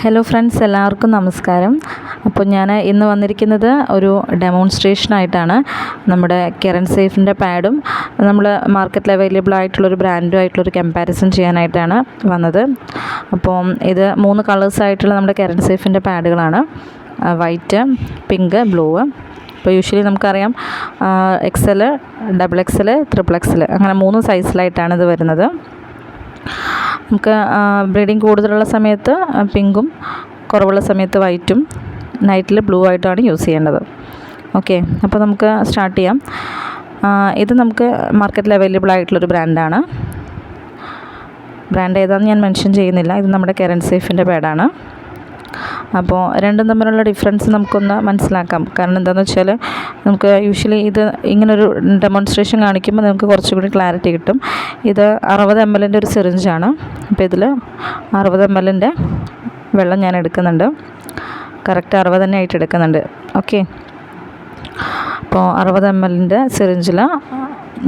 Hello friends എല്ലാവർക്കും നമസ്കാരം. അപ്പോൾ ഞാൻ ഇന്ന് വന്നിരിക്കുന്നത് ഒരു ഡെമോൺസ്ട്രേഷനായിട്ടാണ് നമ്മുടെ കെറൻ സേഫിന്റെ പാഡും നമ്മൾ മാർക്കറ്റിൽ അവൈലബിൾ ആയിട്ടുള്ളൊരു ബ്രാൻഡും ആയിട്ടുള്ളൊരു കമ്പാരിസൺ ചെയ്യാനായിട്ടാണ് വന്നത്. അപ്പോൾ ഇത് മൂന്ന് കളേഴ്സായിട്ടുള്ള നമ്മുടെ കെറൻ സേഫിന്റെ പാഡുകളാണ് വൈറ്റ് പിങ്ക് ബ്ലൂ ഇപ്പോൾ യൂഷ്വലി നമുക്കറിയാം XL double XL triple XL അങ്ങനെ മൂന്ന് സൈസിലായിട്ടാണ് ഇത് വരുന്നത്. നമുക്ക് ബ്ലീഡിങ് കൂടുതലുള്ള സമയത്ത് പിങ്കും കുറവുള്ള സമയത്ത് വൈറ്റും നൈറ്റിൽ ബ്ലൂ ആയിട്ടാണ് യൂസ് ചെയ്യേണ്ടത്. ഓക്കെ അപ്പോൾ നമുക്ക് സ്റ്റാർട്ട് ചെയ്യാം. ഇത് നമുക്ക് മാർക്കറ്റിൽ അവൈലബിൾ ആയിട്ടുള്ളൊരു ബ്രാൻഡാണ്. ബ്രാൻഡ് ഏതാണെന്ന് ഞാൻ മെൻഷൻ ചെയ്യുന്നില്ല. ഇത് നമ്മുടെ കെറൻ സേഫിന്റെ പാഡാണ് അപ്പോൾ രണ്ടും തമ്മിലുള്ള ഡിഫറൻസ് നമുക്കൊന്ന് മനസ്സിലാക്കാം. കാരണം എന്താണെന്ന് വെച്ചാൽ നമുക്ക് യൂഷ്വലി ഇത് ഇങ്ങനൊരു ഡെമോൺസ്ട്രേഷൻ കാണിക്കുമ്പോൾ നമുക്ക് കുറച്ചുകൂടി ക്ലാരിറ്റി കിട്ടും. ഇത് അറുപത് എം എല്ലിന്റെ ഒരു സിറിഞ്ചാണ് അപ്പോൾ ഇതിൽ അറുപത് എം എല്ലിന്റെ വെള്ളം ഞാൻ എടുക്കുന്നുണ്ട്. കറക്റ്റ് അറുപത് തന്നെ ആയിട്ട് എടുക്കുന്നുണ്ട്. ഓക്കെ അപ്പോൾ അറുപത് എം എല്ലിന്റെ സിറിഞ്ചിൽ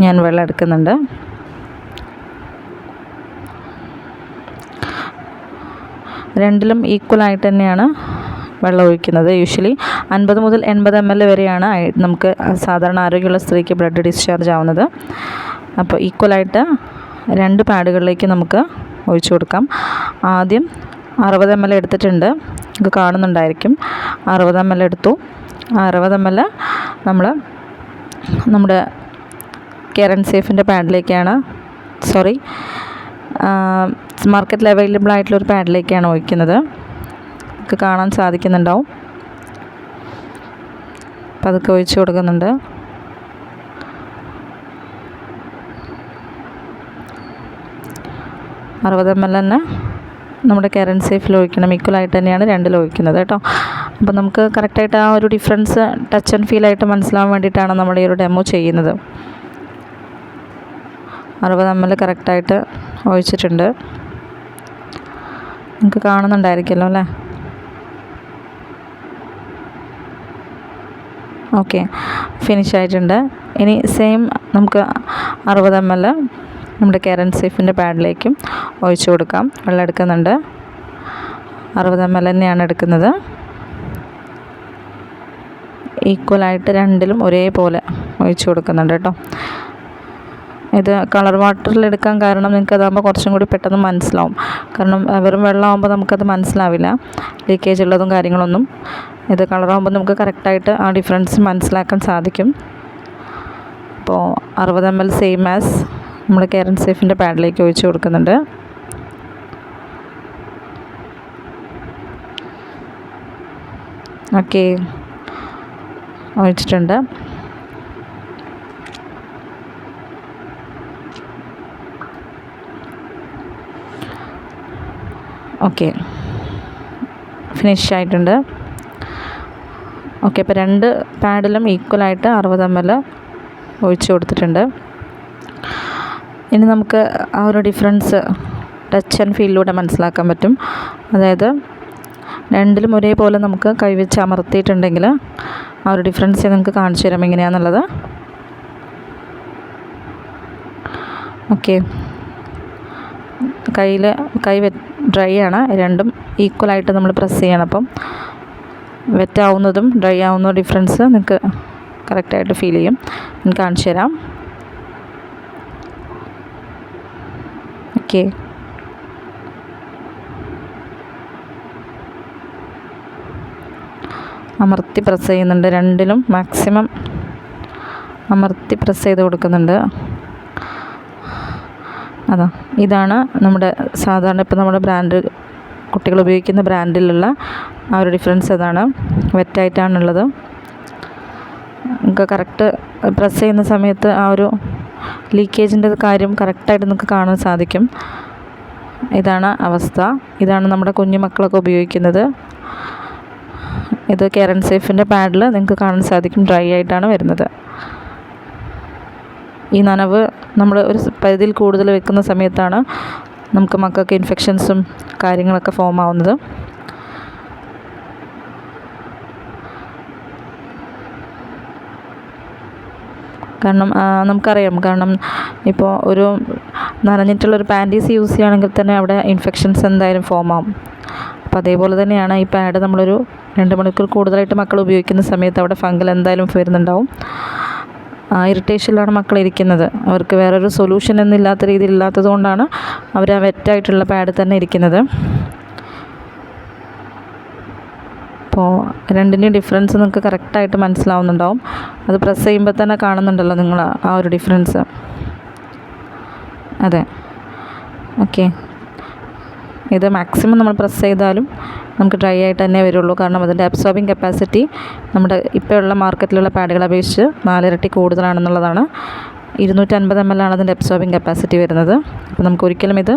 ഞാൻ വെള്ളം എടുക്കുന്നുണ്ട്. രണ്ടിലും ഈക്വലായിട്ട് തന്നെയാണ് വെള്ളം ഒഴിക്കുന്നത്. യൂഷ്വലി അൻപത് മുതൽ എൺപത് എം എൽ വരെയാണ് നമുക്ക് സാധാരണ ആരോഗ്യമുള്ള സ്ത്രീക്ക് ബ്ലഡ് ഡിസ്ചാർജ് ആവുന്നത്. അപ്പോൾ ഈക്വലായിട്ട് രണ്ട് പാഡുകളിലേക്ക് നമുക്ക് ഒഴിച്ചു കൊടുക്കാം. ആദ്യം അറുപത് എം എൽ എടുത്തിട്ടുണ്ട്. ഇത് കാണുന്നുണ്ടായിരിക്കും. അറുപത് എം എൽ എടുത്തു. അറുപത് എം എൽ നമ്മൾ നമ്മുടെ കെറൻ സേഫിന്റെ പാഡിലേക്കാണ് സോറി മാർക്കറ്റിൽ അവൈലബിൾ ആയിട്ടുള്ള ഒരു പാഡിലേക്കാണ് ഒഴിക്കുന്നത്. നമുക്ക് കാണാൻ സാധിക്കുന്നുണ്ടാവും. പതുക്കെ ഒഴിച്ച് കൊടുക്കുന്നുണ്ട്. അറുപത് എം എൽ തന്നെ നമ്മുടെ കെറൻ സേഫിൽ ഒഴിക്കണം. ഈക്വലായിട്ട് തന്നെയാണ് രണ്ടിലും ഒഴിക്കുന്നത് കേട്ടോ. അപ്പോൾ നമുക്ക് കറക്റ്റായിട്ട് ആ ഒരു ഡിഫറൻസ് ടച്ച് ആൻഡ് ഫീൽ ആയിട്ട് മനസ്സിലാവാൻ വേണ്ടിയിട്ടാണ് നമ്മൾ ഈ ഒരു ഡെമോ ചെയ്യുന്നത്. അറുപത് എം എൽ കറക്റ്റായിട്ട് ഒഴിച്ചിട്ടുണ്ട്. നിങ്ങൾക്ക് കാണുന്നുണ്ടായിരിക്കുമല്ലോ അല്ലേ? ഓക്കെ. ഫിനിഷ് ആയിട്ടുണ്ട്. ഇനി സെയിം നമുക്ക് അറുപത് എം എൽ നമ്മുടെ കെറൻ സേഫിന്റെ പാഡിലേക്കും ഒഴിച്ചു കൊടുക്കാം. വെള്ളം എടുക്കുന്നുണ്ട്. അറുപത് എം എൽ തന്നെയാണ് എടുക്കുന്നത്. ഈക്വലായിട്ട് രണ്ടിലും ഒരേപോലെ ഒഴിച്ചു കൊടുക്കുന്നുണ്ട് കേട്ടോ. ഇത് കളർ വാട്ടറിൽ എടുക്കാൻ കാരണം നിങ്ങൾക്ക് അതാകുമ്പോൾ കുറച്ചും കൂടി പെട്ടെന്ന് മനസ്സിലാവും. കാരണം വെറും വെള്ളമാകുമ്പോൾ നമുക്കത് മനസ്സിലാവില്ല. ലീക്കേജ് ഉള്ളതും കാര്യങ്ങളൊന്നും. ഇത് കളറാകുമ്പോൾ നമുക്ക് കറക്റ്റായിട്ട് ആ ഡിഫറൻസ് മനസ്സിലാക്കാൻ സാധിക്കും. അപ്പോൾ അറുപത് എം എൽ സെയിം ആസ് നമ്മൾ കെയറൻ സേഫിന്റെ പാഡിലേക്ക് ഒഴിച്ച് കൊടുക്കുന്നുണ്ട്. ഓക്കെ ഒഴിച്ചിട്ടുണ്ട്. ഓക്കെ. ഫിനിഷ് ആയിട്ടുണ്ട് ഓക്കെ അപ്പോൾ രണ്ട് പാഡിലും ഈക്വലായിട്ട് അറുപത് എം എൽ ഒഴിച്ചു കൊടുത്തിട്ടുണ്ട്. ഇനി നമുക്ക് ആ ഒരു ഡിഫറൻസ് ടച്ച് ആൻഡ് ഫീലിലൂടെ മനസ്സിലാക്കാൻ പറ്റും. അതായത് രണ്ടിലും ഒരേപോലെ നമുക്ക് കൈവച്ച് അമർത്തിയിട്ടുണ്ടെങ്കിൽ ആ ഒരു ഡിഫറൻസ് നിങ്ങൾക്ക് കാണിച്ചു തരാം എങ്ങനെയാണെന്നുള്ളത് ഓക്കെ. കയ്യിൽ കൈ ഡ്രൈ ആണ്. രണ്ടും ഈക്വലായിട്ട് നമ്മൾ പ്രസ് ചെയ്യണം. അപ്പം വെറ്റ് ആവുന്നതും ഡ്രൈ ആവുന്ന ഡിഫറൻസ് നിങ്ങൾക്ക് കറക്റ്റായിട്ട് ഫീൽ ചെയ്യും. ഞാൻ കാണിച്ചു തരാം. ഓക്കെ അമർത്തി പ്രസ് ചെയ്യുന്നുണ്ട്. രണ്ടിലും മാക്സിമം അമർത്തി പ്രസ് ചെയ്ത് കൊടുക്കുന്നുണ്ട്. അതാ. ഇതാണ് നമ്മുടെ സാധാരണ ഇപ്പോൾ നമ്മുടെ ബ്രാൻഡ് കുട്ടികൾ ഉപയോഗിക്കുന്ന ബ്രാൻഡിലുള്ള ആ ഒരു ഡിഫറൻസ് അതാണ്. വെറ്റായിട്ടാണുള്ളത്. നമുക്ക് കറക്റ്റ് പ്രസ് ചെയ്യുന്ന സമയത്ത് ആ ഒരു ലീക്കേജിന്റെ കാര്യം കറക്റ്റായിട്ട് നമുക്ക് കാണാൻ സാധിക്കും. ഇതാണ് അവസ്ഥ. ഇതാണ് നമ്മുടെ കുഞ്ഞു മക്കളൊക്കെ ഉപയോഗിക്കുന്നത്. ഇത് കെയർ ആൻഡ് സേഫിന്റെ പാഡിൽ നിങ്ങൾക്ക് കാണാൻ സാധിക്കും. ഡ്രൈ ആയിട്ടാണ് വരുന്നത്. ഈ നനവ് നമ്മൾ ഒരു പരിധിയിൽ കൂടുതൽ വെക്കുന്ന സമയത്താണ് നമുക്ക് മക്കൾക്ക് ഇൻഫെക്ഷൻസും കാര്യങ്ങളൊക്കെ ഫോം ആവുന്നത്. കാരണം നമുക്കറിയാം. കാരണം ഇപ്പോൾ ഒരു നനഞ്ഞിട്ടുള്ളൊരു പാന്റീസ് യൂസ് ചെയ്യുകയാണെങ്കിൽ തന്നെ അവിടെ ഇൻഫെക്ഷൻസ് എന്തായാലും ഫോം ആവും. അപ്പോൾ അതേപോലെ തന്നെയാണ് ഈ പാഡ് നമ്മളൊരു രണ്ട് മണിക്കൂർ കൂടുതലായിട്ട് മക്കൾ ഉപയോഗിക്കുന്ന സമയത്ത് അവിടെ ഫംഗൽ എന്തായാലും വരുന്നുണ്ടാവും. ആ ഇറിറ്റേഷനിലാണ് മക്കൾ ഇരിക്കുന്നത്. അവർക്ക് വേറൊരു സൊല്യൂഷൻ എന്നില്ലാത്ത രീതിയിൽ ഇല്ലാത്തത് കൊണ്ടാണ് അവർ ആ വെറ്റായിട്ടുള്ള പാഡ് തന്നെ ഇരിക്കുന്നത്. അപ്പോൾ രണ്ടിന്റെയും ഡിഫറൻസ് നിങ്ങൾക്ക് കറക്റ്റായിട്ട് മനസ്സിലാവുന്നുണ്ടാവും. അത് പ്രസ് ചെയ്യുമ്പോൾ തന്നെ കാണുന്നുണ്ടല്ലോ നിങ്ങൾ ആ ഒരു ഡിഫറൻസ് അതെ. ഓക്കെ ഇത് മാക്സിമം നമ്മൾ പ്രസ് ചെയ്താലും നമുക്ക് ഡ്രൈ ആയിട്ട് തന്നെ വരുള്ളൂ. കാരണം അതിന്റെ അബ്സോർബിങ് കപ്പാസിറ്റി നമ്മുടെ ഇപ്പോഴുള്ള മാർക്കറ്റിലുള്ള പാഡുകളെ അപേക്ഷിച്ച് നാലിരട്ടി കൂടുതലാണെന്നുള്ളതാണ്. ഇരുന്നൂറ്റൻപത് എം എൽ ആണ് അതിന്റെ അബ്സോർബിങ് കപ്പാസിറ്റി വരുന്നത്. അപ്പോൾ നമുക്ക് ഒരിക്കലും ഇത്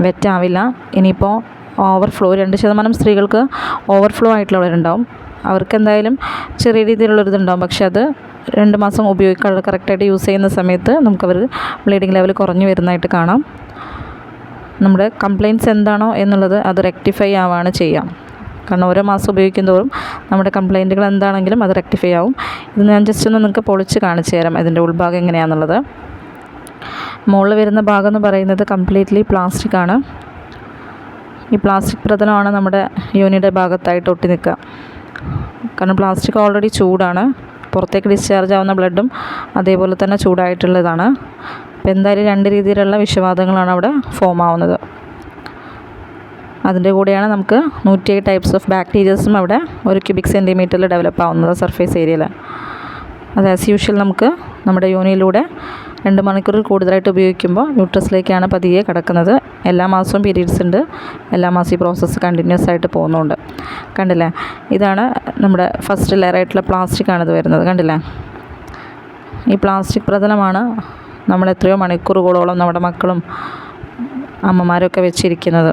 വെറ്റാവില്ല. ഇനിയിപ്പോൾ ഓവർഫ്ലോ രണ്ട് ശതമാനം സ്ത്രീകൾക്ക് ഓവർഫ്ലോ ആയിട്ടുള്ളവരുണ്ടാവും. അവർക്ക് എന്തായാലും ചെറിയ രീതിയിലുള്ളൊരിതുണ്ടാവും പക്ഷേ അത് രണ്ട് മാസം ഉപയോഗിക്കാതെ കറക്റ്റായിട്ട് യൂസ് ചെയ്യുന്ന സമയത്ത് നമുക്കവർ ബ്ലീഡിങ് ലെവൽ കുറഞ്ഞു വരുന്നതായിട്ട് കാണാം. നമ്മുടെ കംപ്ലയിന്റ്സ് എന്താണോ എന്നുള്ളത് അത് റെക്ടിഫൈ ആവാണ് ചെയ്യാം കാരണം ഓരോ മാസം ഉപയോഗിക്കും തോറും നമ്മുടെ കംപ്ലയിന്റുകൾ എന്താണെങ്കിലും അത് റെക്ടിഫൈ ആവും. ഇത് ഞാൻ ജസ്റ്റ് ഒന്ന് നിങ്ങൾക്ക് പൊളിച്ച് കാണിച്ചു തരാം ഇതിന്റെ ഉൾഭാഗം എങ്ങനെയാണെന്നുള്ളത് മുകളിൽ വരുന്ന ഭാഗം എന്ന് പറയുന്നത് കംപ്ലീറ്റ്ലി പ്ലാസ്റ്റിക് ആണ്. ഈ പ്ലാസ്റ്റിക് പ്രതലമാണ് നമ്മുടെ യോനിയുടെ ഭാഗത്തായിട്ട് ഒട്ടി നിൽക്കുക. കാരണം പ്ലാസ്റ്റിക് ഓൾറെഡി ചൂടാണ്. പുറത്തേക്ക് ഡിസ്ചാർജ് ആവുന്ന ബ്ലഡും അതേപോലെ തന്നെ ചൂടായിട്ടുള്ളതാണ്. അപ്പോൾ എന്തായാലും രണ്ട് രീതിയിലുള്ള വിഷവാതങ്ങളാണ് അവിടെ ഫോം ആവുന്നത്. അതിന്റെ കൂടെയാണ് നമുക്ക് നൂറ്റി ടൈപ്സ് ഓഫ് ബാക്ടീരിയസും അവിടെ ഒരു ക്യൂബിക് സെന്റിമീറ്ററിൽ ഡെവലപ്പ് ആവുന്നത് സർഫേസ് ഏരിയയിൽ അത് ആസ് യൂഷ്വൽ നമുക്ക് നമ്മുടെ യോനിയിലൂടെ രണ്ട് മണിക്കൂറിൽ കൂടുതലായിട്ട് ഉപയോഗിക്കുമ്പോൾ യൂട്രസിലേക്കാണ് പതിയെ കിടക്കുന്നത്. എല്ലാ മാസവും പീരീഡ്സ് ഉണ്ട്. എല്ലാ മാസവും ഈ പ്രോസസ്സ് കണ്ടിന്യൂസ് ആയിട്ട് പോകുന്നുണ്ട്. കണ്ടില്ലേ? ഇതാണ് നമ്മുടെ ഫസ്റ്റ് ലെയറായിട്ടുള്ള പ്ലാസ്റ്റിക് ആണ് ഇത് വരുന്നത്. കണ്ടില്ലേ? ഈ പ്ലാസ്റ്റിക് പ്രതലമാണ് നമ്മൾ എത്രയോ മണിക്കൂറുകളോളം നമ്മുടെ മക്കളും അമ്മമാരൊക്കെ വെച്ചിരിക്കുന്നത്.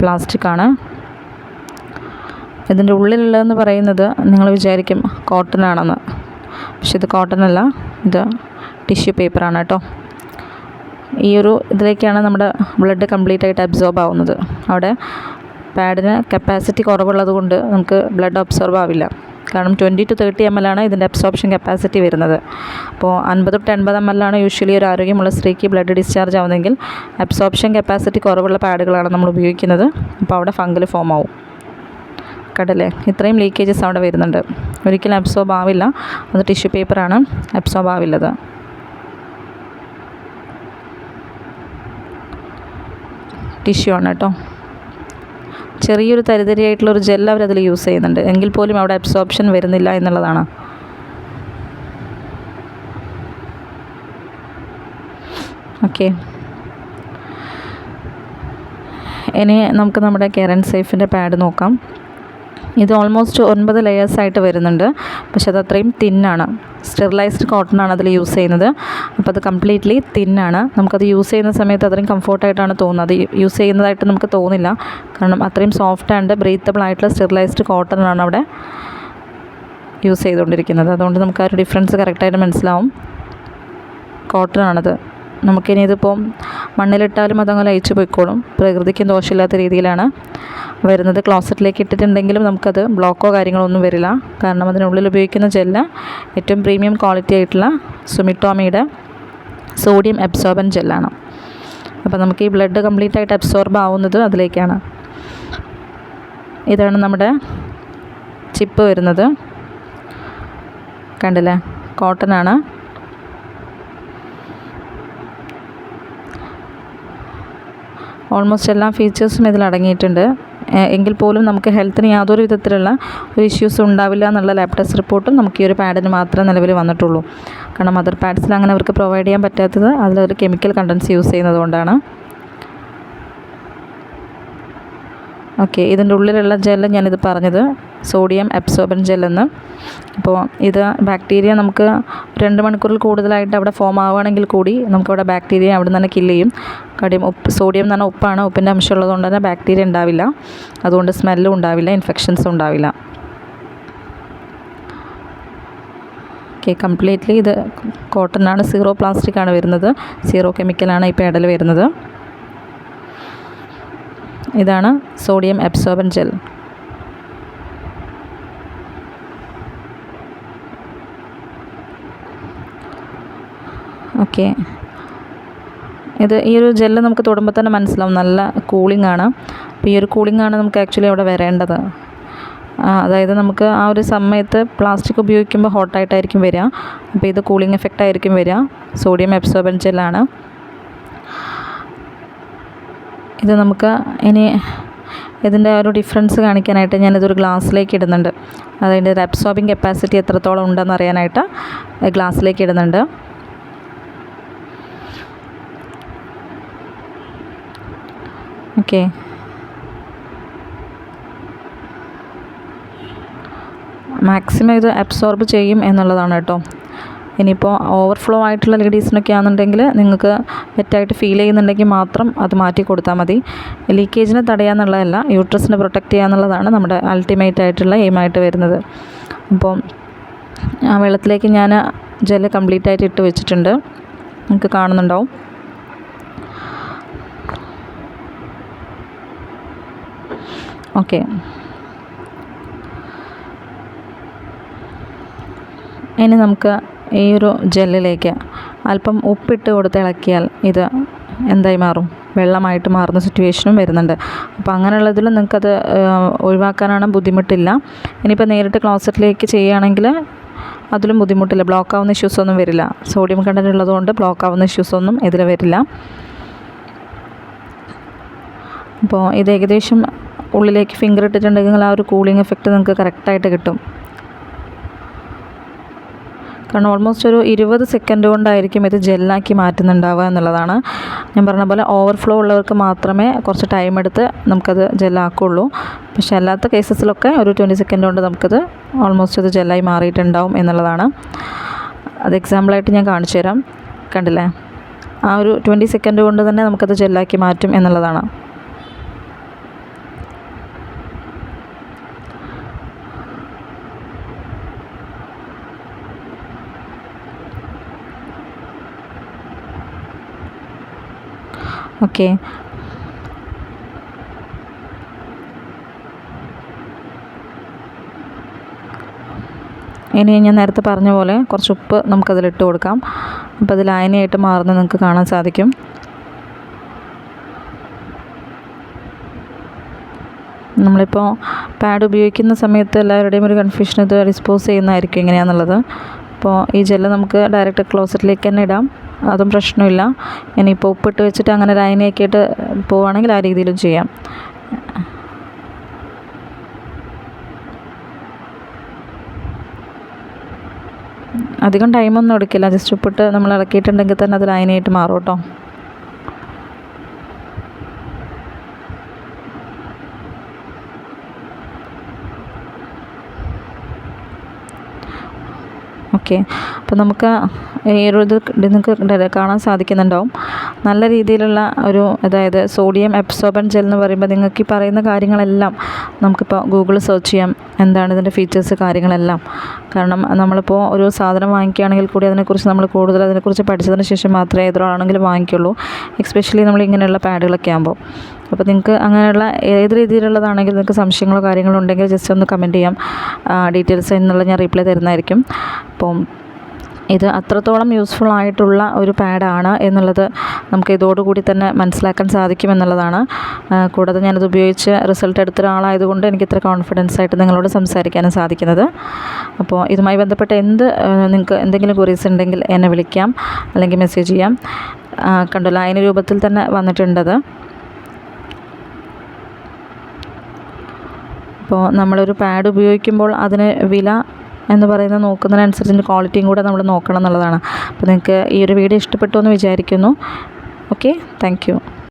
പ്ലാസ്റ്റിക്കാണ് ഇതിന്റെ ഉള്ളിലുള്ളതെന്ന് പറയുന്നത് നിങ്ങൾ വിചാരിക്കും കോട്ടൺ ആണെന്ന്. പക്ഷെ ഇത് കോട്ടൺ അല്ല ഇത് ടിഷ്യൂ പേപ്പറാണ് കേട്ടോ. ഈ ഒരു ഇതിലേക്കാണ് നമ്മുടെ ബ്ലഡ് കംപ്ലീറ്റ് ആയിട്ട് അബ്സോർബ് ആവുന്നത്. അവിടെ പാഡിന് കപ്പാസിറ്റി കുറവുള്ളത് കൊണ്ട് നമുക്ക് ബ്ലഡ് അബ്സോർബ് ആവില്ല. കാരണം twenty to thirty M L ആണ് ഇതിന്റെ അബ്സോർപ്ഷൻ കപ്പാസിറ്റി വരുന്നത്. അപ്പോൾ അൻപത് ടു എൺപത് എം എൽ ആണ് യൂഷ്വലി ഒരു ആരോഗ്യമുള്ള സ്ത്രീക്ക് ബ്ലഡ് ഡിസ്ചാർജ് ആവുന്നെങ്കിൽ അബ്സോർപ്ഷൻ കപ്പാസിറ്റി കുറവുള്ള പാഡുകളാണ് നമ്മൾ ഉപയോഗിക്കുന്നത്. അപ്പോൾ അവിടെ ഫംഗൽ ഫോം ആവും. കടലേ ഇത്രയും ലീക്കേജസ് അവിടെ വരുന്നുണ്ട്. ഒരിക്കലും അബ്സോർബ് ആവില്ല. അത് ടിഷ്യൂ പേപ്പറാണ് അബ്സോർബ് ആവില്ലത്. ടിഷ്യൂ ആണ് കേട്ടോ. ചെറിയൊരു തരിതരിയായിട്ടുള്ള ഒരു ജെൽ അവർ അതിൽ യൂസ് ചെയ്യുന്നുണ്ട്. എങ്കിൽ പോലും അവിടെ അബ്സോർപ്ഷൻ വരുന്നില്ല എന്നുള്ളതാണ്. ഓക്കെ ഇനി നമുക്ക് നമ്മുടെ കെയർ ആൻഡ് സേഫിന്റെ പാഡ് നോക്കാം. ഇത് ഓൾമോസ്റ്റ് ഒൻപത് ലെയേഴ്സ് ആയിട്ട് വരുന്നുണ്ട്. പക്ഷെ അത് അത്രയും തിന്നാണ്. സ്റ്റെറിലൈസ്ഡ് കോട്ടൺ ആണ് അതിൽ യൂസ് ചെയ്യുന്നത്. അപ്പോൾ അത് കംപ്ലീറ്റ്ലി തിന്നാണ്. നമുക്കത് യൂസ് ചെയ്യുന്ന സമയത്ത് അത്രയും കംഫോർട്ടായിട്ടാണ് തോന്നുന്നത്. യൂസ് ചെയ്യുന്നതായിട്ട് നമുക്ക് തോന്നില്ല. കാരണം അത്രയും സോഫ്റ്റ് ആൻഡ് ബ്രീത്തബിൾ ആയിട്ടുള്ള സ്റ്റെറിലൈസ്ഡ് കോട്ടൺ ആണ് അവിടെ യൂസ് ചെയ്തുകൊണ്ടിരിക്കുന്നത്. അതുകൊണ്ട് നമുക്ക് ആ ഒരു ഡിഫറൻസ് കറക്റ്റായിട്ട് മനസ്സിലാവും. കോട്ടൺ ആണത്. നമുക്കിനി ഇതിപ്പോൾ മണ്ണിലിട്ടാലും അതങ്ങനെ ലയിച്ചു പോയിക്കോളും. പ്രകൃതിക്കും ദോഷമില്ലാത്ത രീതിയിലാണ്. വരുന്നത് ക്ലോസറ്റിലേക്ക് ഇട്ടിട്ടുണ്ടെങ്കിലും നമുക്കത് ബ്ലോക്കോ കാര്യങ്ങളോ ഒന്നും വരില്ല. കാരണം അതിനുള്ളിൽ ഉപയോഗിക്കുന്ന ജെല്ല് ഏറ്റവും പ്രീമിയം ക്വാളിറ്റി ആയിട്ടുള്ള സുമിറ്റോമിയുടെ സോഡിയം അബ്സോർബൻ ജെല്ലാണ്. അപ്പോൾ നമുക്ക് ഈ ബ്ലഡ് കംപ്ലീറ്റ് ആയിട്ട് അബ്സോർബ് ആവുന്നത് അതിലേക്കാണ്. ഇതാണ് നമ്മുടെ ചിപ്പ് വരുന്നത്. കണ്ടില്ലേ? കോട്ടൺ ആണ്. ഓൾമോസ്റ്റ് എല്ലാ ഫീച്ചേഴ്സും ഇതിൽ അടങ്ങിയിട്ടുണ്ട്. എങ്കിൽ പോലും നമുക്ക് ഹെൽത്തിന് യാതൊരു വിധത്തിലുള്ള ഒരു ഇഷ്യൂസ് ഉണ്ടാവില്ല എന്നുള്ള ലാബ് ടെസ്റ്റ് റിപ്പോർട്ടും നമുക്ക് ഈ ഒരു പാഡിന് മാത്രമേ നിലവിൽ വന്നിട്ടുള്ളൂ. കാരണം മദർ പാഡ്സിൽ അങ്ങനെ അവർക്ക് പ്രൊവൈഡ് ചെയ്യാൻ പറ്റാത്തത് അതിലൊരു കെമിക്കൽ കണ്ടൻസ് യൂസ് ചെയ്യുന്നത് കൊണ്ടാണ്. ഓക്കെ ഇതിന്റെ ഉള്ളിലുള്ള ജെല്ല് ഞാനിത് പറഞ്ഞത് സോഡിയം അബ്സോർബൻ ജെല്ലെന്ന്. അപ്പോൾ ഇത് ബാക്ടീരിയ നമുക്ക് രണ്ട് മണിക്കൂറിൽ കൂടുതലായിട്ട് അവിടെ ഫോം ആവുകയാണെങ്കിൽ കൂടി നമുക്കവിടെ ബാക്ടീരിയ അവിടെ നിന്ന് തന്നെ കില്ല് ചെയ്യും. കടിയും ഉപ്പ് സോഡിയം എന്ന് പറഞ്ഞാൽ ഉപ്പാണ് ഉപ്പിന്റെ അംശം ഉള്ളതുകൊണ്ട് തന്നെ ബാക്ടീരിയ ഉണ്ടാവില്ല. അതുകൊണ്ട് സ്മെല്ലും ഉണ്ടാവില്ല ഇൻഫെക്ഷൻസും ഉണ്ടാവില്ല. ഓക്കെ കംപ്ലീറ്റ്ലി ഇത് കോട്ടൺ ആണ് സീറോ പ്ലാസ്റ്റിക് ആണ് വരുന്നത്. സീറോ കെമിക്കലാണ് ഈ പേഡൽ വരുന്നത്. ഇതാണ് സോഡിയം അബ്സോർബൻ ജെൽ. ഓക്കെ. ഇത് ഈ ഒരു ജെല്ല് നമുക്ക് തൊടുമ്പോൾ തന്നെ മനസ്സിലാവും. നല്ല കൂളിംഗ് ആണ്. അപ്പോൾ ഈ ഒരു കൂളിംഗ് ആണ് നമുക്ക് ആക്ച്വലി അവിടെ വരേണ്ടത്. അതായത് നമുക്ക് ആ ഒരു സമയത്ത് പ്ലാസ്റ്റിക് ഉപയോഗിക്കുമ്പോൾ ഹോട്ടായിട്ടായിരിക്കും വരിക. അപ്പോൾ ഇത് കൂളിംഗ് എഫക്റ്റ് ആയിരിക്കും വരിക. സോഡിയം എബ്സോർബൻ ജെല്ലാണ്. ഇത് നമുക്ക് ഇനി ഇതിന്റെ ഒരു ഡിഫറൻസ് കാണിക്കാനായിട്ട് ഞാനിതൊരു ഗ്ലാസ്സിലേക്ക് ഇടുന്നുണ്ട്. അതിന്റെ ഒരു അബ്സോർബിങ് കപ്പാസിറ്റി എത്രത്തോളം ഉണ്ടെന്ന് അറിയാനായിട്ട് ഗ്ലാസ്സിലേക്ക് ഇടുന്നുണ്ട്. ഓക്കെ മാക്സിമം ഇത് അബ്സോർബ് ചെയ്യും എന്നുള്ളതാണ് കേട്ടോ. ഇനിയിപ്പോൾ ഓവർഫ്ലോ ആയിട്ടുള്ള ലേഡീസിനൊക്കെ ആണെന്നുണ്ടെങ്കിൽ നിങ്ങൾക്ക് വെറ്റായിട്ട് ഫീൽ ചെയ്യുന്നുണ്ടെങ്കിൽ മാത്രം അത് മാറ്റി കൊടുത്താൽ മതി. ലീക്കേജിനെ തടയാന്നുള്ളതല്ല യൂട്രസിനെ പ്രൊട്ടക്റ്റ് ചെയ്യാന്നുള്ളതാണ് നമ്മുടെ അൾട്ടിമേറ്റ് ആയിട്ടുള്ള എയിമായിട്ട് വരുന്നത്. അപ്പോൾ ആ വെള്ളത്തിലേക്ക് ഞാൻ ജെല്ല് കംപ്ലീറ്റ് ആയിട്ട് ഇട്ട് വെച്ചിട്ടുണ്ട്. നിങ്ങൾക്ക് കാണുന്നുണ്ടാവും. ഓക്കെ. ഇനി നമുക്ക് ഈ ഒരു ജെല്ലിലേക്ക് അല്പം ഉപ്പിട്ട് കൊടുത്ത് ഇളക്കിയാൽ ഇത് എന്തായി മാറും? വെള്ളമായിട്ട് മാറുന്ന സിറ്റുവേഷനും വരുന്നുണ്ട്. അപ്പോൾ അങ്ങനെയുള്ളതിൽ നിങ്ങൾക്കത് ഒഴിവാക്കാനാണ് ബുദ്ധിമുട്ടില്ല. ഇനിയിപ്പോൾ നേരിട്ട് ക്ലോസറ്റിലേക്ക് ചെയ്യുകയാണെങ്കിൽ അതിലും ബുദ്ധിമുട്ടില്ല. ബ്ലോക്ക് ആവുന്ന ഇഷ്യൂസ് ഒന്നും വരില്ല. സോഡിയം കണ്ടന്റ് ഉള്ളതുകൊണ്ട് ബ്ലോക്ക് ആവുന്ന ഇഷ്യൂസ് ഒന്നും ഇതിൽ വരില്ല. അപ്പോൾ ഇത് ഏകദേശം ഉള്ളിലേക്ക് ഫിംഗർ ഇട്ടിട്ടുണ്ടെങ്കിൽ ആ ഒരു കൂളിംഗ് എഫക്റ്റ് നിങ്ങൾക്ക് കറക്റ്റായിട്ട് കിട്ടും. കാരണം ഓൾമോസ്റ്റ് ഒരു ഇരുപത് സെക്കൻഡ് കൊണ്ടായിരിക്കും ഇത് ജെല്ലാക്കി മാറ്റുന്നുണ്ടാവുക എന്നുള്ളതാണ്. ഞാൻ പറഞ്ഞ പോലെ ഓവർഫ്ലോ ഉള്ളവർക്ക് മാത്രമേ കുറച്ച് ടൈം എടുത്ത് നമുക്കത് ജെല്ലാക്കുള്ളൂ പക്ഷേ അല്ലാത്ത കേസസിലൊക്കെ ഒരു ട്വന്റി സെക്കൻഡ് കൊണ്ട് നമുക്കത് ഓൾമോസ്റ്റ് ഇത് ജെല്ലായി മാറിയിട്ടുണ്ടാവും എന്നുള്ളതാണ്. അത് എക്സാമ്പിളായിട്ട് ഞാൻ കാണിച്ചു തരാം. കണ്ടില്ലേ? ആ ഒരു ട്വന്റി സെക്കൻഡ് കൊണ്ട് തന്നെ നമുക്കത് ജെല്ലാക്കി മാറ്റും എന്നുള്ളതാണ്. ഓക്കെ. ഇനി ഞാൻ നേരത്തെ പറഞ്ഞ പോലെ കുറച്ച് ഉപ്പ് നമുക്കതിലിട്ട് കൊടുക്കാം. അപ്പോൾ അത് ലായനിയായിട്ട് മാറുന്നത് നിങ്ങൾക്ക് കാണാൻ സാധിക്കും. നമ്മളിപ്പോൾ പാഡ് ഉപയോഗിക്കുന്ന സമയത്ത് എല്ലാവരുടെയും ഒരു കൺഫ്യൂഷൻ ഇത് ഡിസ്പോസ് ചെയ്യുന്നതായിരിക്കും എങ്ങനെയാണെന്നുള്ളത് അപ്പോൾ ഈ ജെല്ല് നമുക്ക് ഡയറക്റ്റ് ക്ലോസറ്റിലേക്ക് തന്നെ ഇടാം. അതും പ്രശ്നമില്ല. ഇനിയിപ്പോൾ ഉപ്പിട്ട് വെച്ചിട്ട് അങ്ങനെ ലായനിയാക്കിയിട്ട് പോവുകയാണെങ്കിൽ ആ രീതിയിലും ചെയ്യാം. അധികം ടൈമൊന്നും എടുക്കില്ല. ജസ്റ്റ് ഉപ്പിട്ട് നമ്മൾ ഇളക്കിയിട്ടുണ്ടെങ്കിൽ തന്നെ അത് ലൈനായിട്ട് മാറും കേട്ടോ. ഓക്കെ. അപ്പോൾ നമുക്ക് ഈ നിങ്ങൾക്ക് കാണാൻ സാധിക്കുന്നുണ്ടാവും. നല്ല രീതിയിലുള്ള ഒരു അതായത് സോഡിയം എബ്സോർബൻ ജെൽ എന്ന് പറയുമ്പോൾ നിങ്ങൾക്ക് ഈ പറയുന്ന കാര്യങ്ങളെല്ലാം നമുക്കിപ്പോൾ ഗൂഗിൾ സെർച്ച് ചെയ്യാം. എന്താണ് ഇതിന്റെ ഫീച്ചേഴ്സ് കാര്യങ്ങളെല്ലാം. കാരണം നമ്മളിപ്പോൾ ഒരു സാധനം വാങ്ങിക്കുകയാണെങ്കിൽ കൂടി അതിനെക്കുറിച്ച് നമ്മൾ കൂടുതൽ അതിനെക്കുറിച്ച് പഠിച്ചതിന് ശേഷം മാത്രമേ ഏതൊരാളാണെങ്കിലും വാങ്ങിക്കുള്ളൂ. എക്സ്പെഷ്യലി നമ്മൾ ഇങ്ങനെയുള്ള പാഡുകളൊക്കെ ആകുമ്പോൾ അപ്പോൾ നിങ്ങൾക്ക് അങ്ങനെയുള്ള ഏത് രീതിയിലുള്ളതാണെങ്കിലും നിങ്ങൾക്ക് സംശയങ്ങളോ കാര്യങ്ങളോ ഉണ്ടെങ്കിൽ ജസ്റ്റ് ഒന്ന് കമന്റ് ചെയ്യാം. ഡീറ്റെയിൽസ് എന്നുള്ള ഞാൻ റീപ്ലൈ തരുന്നതായിരിക്കും. അപ്പം ഇത് അത്രത്തോളം യൂസ്ഫുൾ ആയിട്ടുള്ള ഒരു പാഡാണ് എന്നുള്ളത് നമുക്ക് ഇതോടുകൂടി തന്നെ മനസ്സിലാക്കാൻ സാധിക്കും എന്നുള്ളതാണ്. കൂടാതെ ഞാനത് ഉപയോഗിച്ച് റിസൾട്ട് എടുത്ത ഒരാളായതുകൊണ്ട് എനിക്ക് ഇത്ര കോൺഫിഡൻസ് ആയിട്ട് നിങ്ങളോട് സംസാരിക്കാനും സാധിക്കുന്നത്. അപ്പോൾ ഇതുമായി ബന്ധപ്പെട്ട് എന്ത് നിങ്ങൾക്ക് എന്തെങ്കിലും ക്വറീസ് ഉണ്ടെങ്കിൽ എന്നെ വിളിക്കാം അല്ലെങ്കിൽ മെസ്സേജ് ചെയ്യാം. കണ്ടല്ലോ അതിന് രൂപത്തിൽ തന്നെ വന്നിട്ടുണ്ടത്. അപ്പോൾ നമ്മളൊരു പാഡ് ഉപയോഗിക്കുമ്പോൾ അതിന് വില എന്ന് പറയുന്നത് നോക്കുന്നതിനനുസരിച്ച് ക്വാളിറ്റിയും കൂടെ നമ്മൾ നോക്കണം എന്നുള്ളതാണ്. അപ്പോൾ നിങ്ങൾക്ക് ഈ ഒരു വീഡിയോ ഇഷ്ടപ്പെട്ടു എന്ന് വിചാരിക്കുന്നു. Okay thank